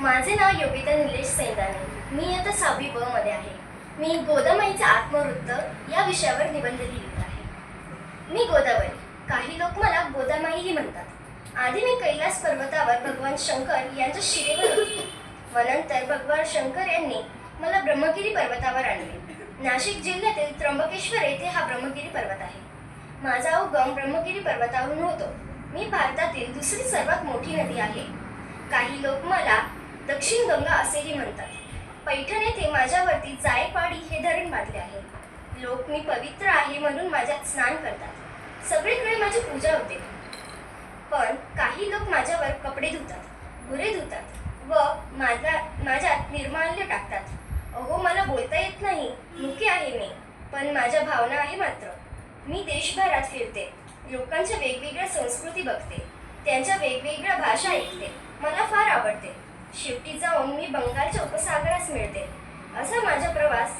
माझे नाव योगिता निलेश सैंदाने. मी आता सहावी ब मध्ये आहे. मी गोदामाईचा आत्मवृत्त या विषयावर निबंध लिहित आहे. मी गोदावरी. काही लोक मला गोदामाईही म्हणतात. आधी मी कैलास पर्वतावर भगवान शंकर यांच्या शिरेवर होते व नंतर भगवान शंकर यांनी मला ब्रह्मगिरी पर्वतावर आणले. नाशिक जिल्ह्यातील त्र्यंबकेश्वर येथे हा ब्रह्मगिरी पर्वत आहे. माझा उगम ब्रह्मगिरी पर्वतावरून होतो. मी भारतातील दुसरी सर्वात मोठी नदी आहे. काही लोक मला दक्षिण गंगा असेही म्हणतात. पैठण येथे माझ्यावरती जायकवाडी हे धरण बांधले आहे. लोक मी पवित्र आहे म्हणून माझ्यात स्नान करतात. सगळीकडे माझी पूजा होते. पण काही लोक माझ्यावर कपडे धुतात गुरे धुतात व माझ्या माझ्यात निर्माल्य टाकतात. अहो मला बोलता येत नाही मुके आहे मी पण माझ्या भावना आहे मात्र. मी देशभरात फिरते लोकांच्या वेगवेगळ्या संस्कृती बघते त्यांच्या वेगवेगळ्या भाषा ऐकते मला फार आवडते. शेवटी जाऊन मी बंगालच्या उपसागरास मिळते. असा माझा प्रवास